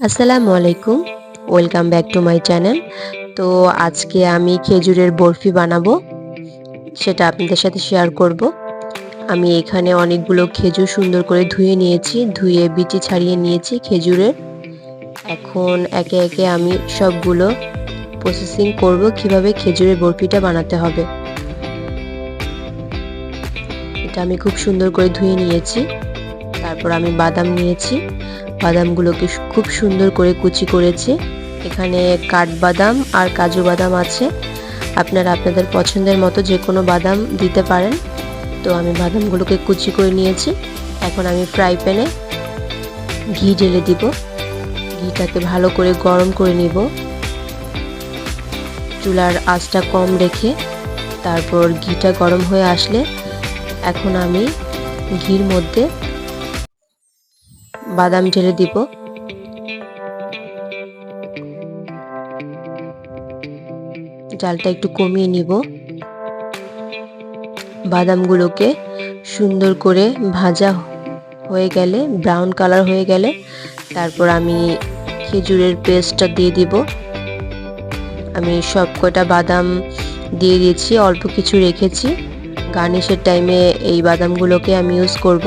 আসসালামু আলাইকুম। Welcome back to my channel তো আজকে আমি খেজুরের বরফি বানাবো। সেটা আপনাদের সাথে শেয়ার করব। আমি এখানে অনেকগুলো খেজুর সুন্দর করে ধুয়ে নিয়েছি। ধুয়ে বিচি ছাড়িয়ে নিয়েছি খেজুরের। এখন একে একে আমি সবগুলো প্রসেসিং করব কীভাবে খেজুরের বরফিটা বানাতে হবে। এটা আমি খুব সুন্দর করে ধুয়ে নিয়েছি। তারপর আমি বাদাম নিয়েছি। বাদামগুলোকে খুব সুন্দর করে কুচি করেছি। এখানে কাঠবাদাম আর কাজু বাদাম আছে। আপনারা আপনাদের পছন্দের মতো যে কোনো বাদাম দিতে পারেন। তো আমি বাদামগুলোকে কুচি করে নিয়েছি। এখন আমি ফ্রাই প্যানে ঘি ঢেলে দিব। ঘিটাকে ভালো করে গরম করে নিব। চুলার আঁচটা কম রেখে তারপর ঘিটা গরম হয়ে আসলে এখন আমি ঘির মধ্যে বাদাম ঢেলে দিব। জালটা একটু কমিয়ে নিব। বাদামগুলোকে সুন্দর করে ভাজা হয়ে গেলে ব্রাউন কালার হয়ে গেলে, তারপর আমি খেজুরের পেস্টটা দিয়ে দিব। আমি সব কটা বাদাম দিয়ে দিয়েছি, অল্প কিছু রেখেছি। গার্নিশের টাইমে এই বাদামগুলোকে আমি ইউজ করব।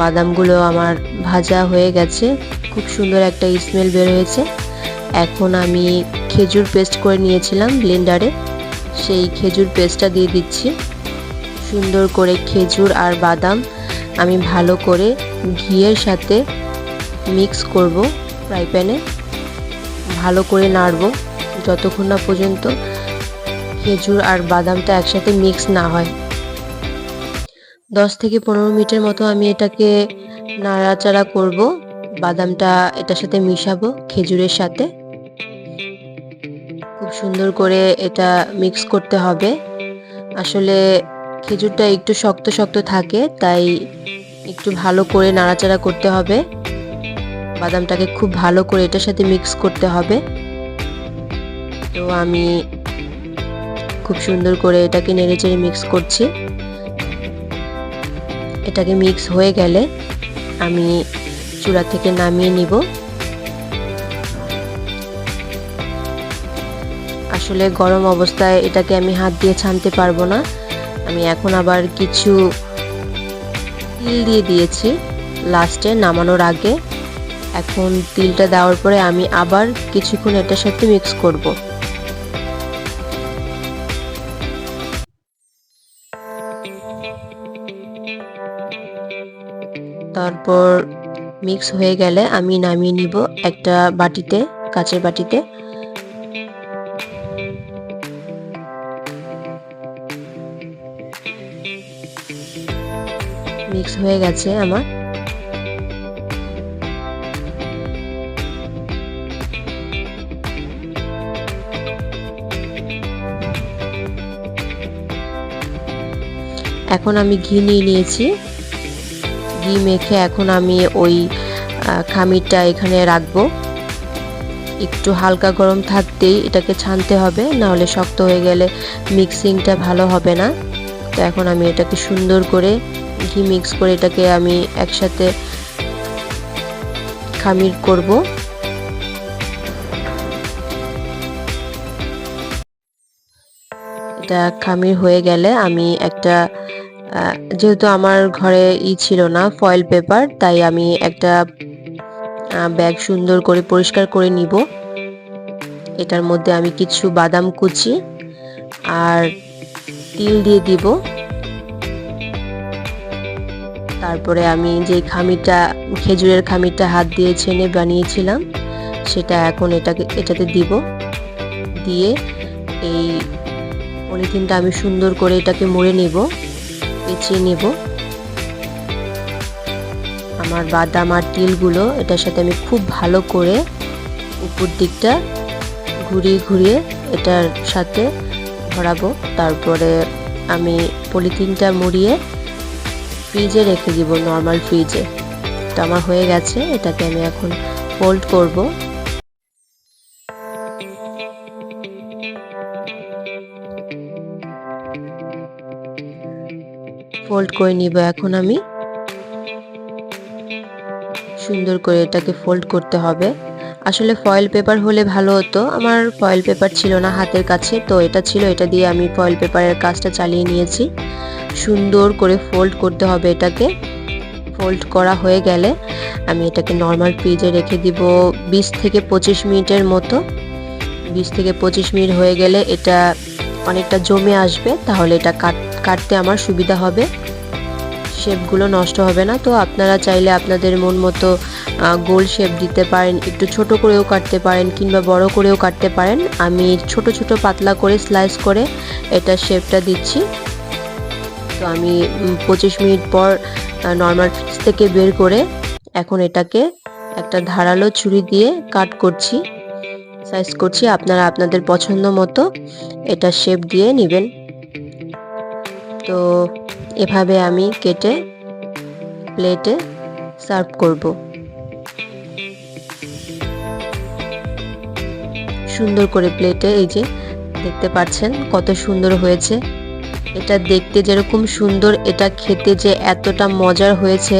বাদামগুলো আমার ভাজা হয়ে গেছে। খুব সুন্দর একটা স্মেল বের হয়েছে। এখন আমি খেজুর পেস্ট করে নিয়েছিলাম ব্লেন্ডারে সেই খেজুর পেস্টটা দিয়ে দিচ্ছি। সুন্দর করে খেজুর আর বাদাম আমি ভালো করে ঘিয়ের সাথে মিক্স করব ফ্রাই প্যানে ভালো করে নাড়ব যতক্ষণ না পর্যন্ত খেজুর আর বাদামটা একসাথে মিক্স না হয়। দশ থেকে পনেরো মিনিটের মতো আমি এটাকে নাড়াচাড়া করব। বাদামটা এটার সাথে মিশাবো খেজুরের সাথে। খুব সুন্দর করে এটা মিক্স করতে হবে। আসলে খেজুরটা একটু শক্ত শক্ত থাকে, তাই একটু ভালো করে নাড়াচাড়া করতে হবে। বাদামটাকে খুব ভালো করে এটার সাথে মিক্স করতে হবে। তো আমি খুব সুন্দর করে এটাকে নেড়ে চেড়ে মিক্স করছি। এটাকে মিক্স হয়ে গেলে আমি চূড়া থেকে নামিয়ে নিব। আসলে গরম অবস্থায় এটাকে আমি হাত দিয়ে ছানতে পারব না। আমি এখন আবার কিছু তিল দিয়ে দিয়েছি লাস্টে নামানোর আগে। এখন তিলটা দেওয়ার পরে আমি আবার কিছুক্ষণ এটার সাথে মিক্স করব। তারপর মিক্স হয়ে গেলে আমি নামিয়ে নিব একটা বাটিতে, কাচের বাটিতে। মিক্স হয়ে গেছে আমার। এখন আমি ঘি নিয়ে নিয়েছি। ঘি মেখে এখন আমি ওই খামিরটা এখানে রাখব। একটু হালকা গরম থাকতেই এটাকে ছানতে হবে, নাহলে শক্ত হয়ে গেলে মিক্সিংটা ভালো হবে না। তো এখন আমি এটাকে সুন্দর করে ঘি মিক্স করে এটাকে আমি একসাথে খামির করব। এটা খামির হয়ে গেলে আমি একটা যেহেতু আমার ঘরে ই ছিল না ফয়েল পেপার তাই আমি একটা ব্যাগ সুন্দর করে পরিষ্কার করে নিব। এটার মধ্যে আমি কিছু বাদাম কুচি আর তিল দিয়ে দিব। তারপরে আমি যে খামিরটা খেজুরের খামিরটা হাত দিয়ে ছেনে বানিয়েছিলাম, সেটা এখন এটাকে, এটাতে দিব। দিয়ে এই পলিথিনটা আমি সুন্দর করে এটাকে মুড়ে নিব। পেঁচিয়ে নেব। আমার বাদাম আর তিলগুলো, এটার সাথে আমি খুব ভালো করে উপর দিকটা ঘুরিয়ে ঘুরিয়ে এটার সাথে ভরাবো। তারপরে আমি পলিথিনটা মুড়িয়ে ফ্রিজে রেখে দিব নর্মাল ফ্রিজে তো আমার হয়ে গেছে, এটাকে আমি এখন ফোল্ড করব। ফোল্ড করে নিব এখন আমি। সুন্দর করে এটাকে ফোল্ড করতে হবে। আসলে ফয়েল পেপার হলে ভালো হতো। আমার ফয়েল পেপার ছিল না হাতের কাছে, তো এটা ছিল, এটা দিয়ে আমি ফয়েল পেপারের কাজটা চালিয়ে নিয়েছি। সুন্দর করে ফোল্ড করতে হবে এটাকে। ফোল্ড করা হয়ে গেলে আমি এটাকে নর্মাল ফ্রিজে রেখে দিব বিশ থেকে পঁচিশ মিনিটের মতো। বিশ থেকে পঁচিশ মিনিট হয়ে গেলে এটা অনেকটা জমে আসবে, তাহলে এটা কাট কাটতে আমার সুবিধা হবে। শেপগুলো নষ্ট হবে না। তো আপনারা চাইলে আপনাদের মন মতো গোল শেপ দিতে পারেন। একটু ছোট করেও কাটতে পারেন কিংবা বড় করেও কাটতে পারেন। আমি ছোট ছোট পাতলা করে স্লাইস করে এটা শেপটা দিচ্ছি। তো আমি পঁচিশ মিনিট পর নর্মাল ফ্রিজ থেকে বের করে এখন এটাকে একটা ধারালো ছুরি দিয়ে কাট করছি। সাইজ করছি। আপনারা আপনাদের পছন্দ মতো এটা শেপ দিয়ে নেবেন। তো এভাবে আমি কেটে প্লেটে সার্ভ করব। সুন্দর করে প্লেটে এই যে দেখতে পাচ্ছেন কত সুন্দর হয়েছে। এটা দেখতে যেরকম সুন্দর, এটা খেতে যে এতটা মজার হয়েছে,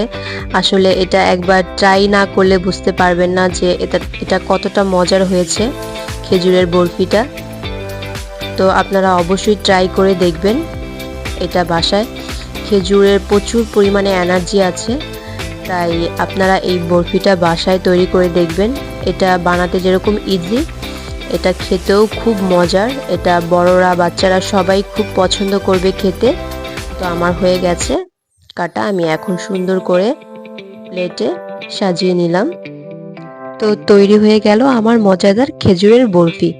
আসলে এটা একবার ট্রাই না করলে বুঝতে পারবেন না যে এটা এটা কতটা মজার হয়েছে খেজুরের বরফিটা। তো আপনারা অবশ্যই ট্রাই করে দেখবেন। এটা বাসায়। খেজুরের প্রচুর পরিমাণে এনার্জি আছে। তাই আপনারা এই বরফিটা বাসায় তৈরি করে দেখবেন। এটা বানাতে যেরকম ইজি এটা খেতেও খুব মজার। এটা বড়রা, বাচ্চারা সবাই খুব পছন্দ করবে খেতে। তো আমার হয়ে গেছে কাটা। আমি এখন সুন্দর করে প্লেটে সাজিয়ে নিলাম। তো তৈরি হয়ে গেল আমার মজাদার খেজুরের বরফি।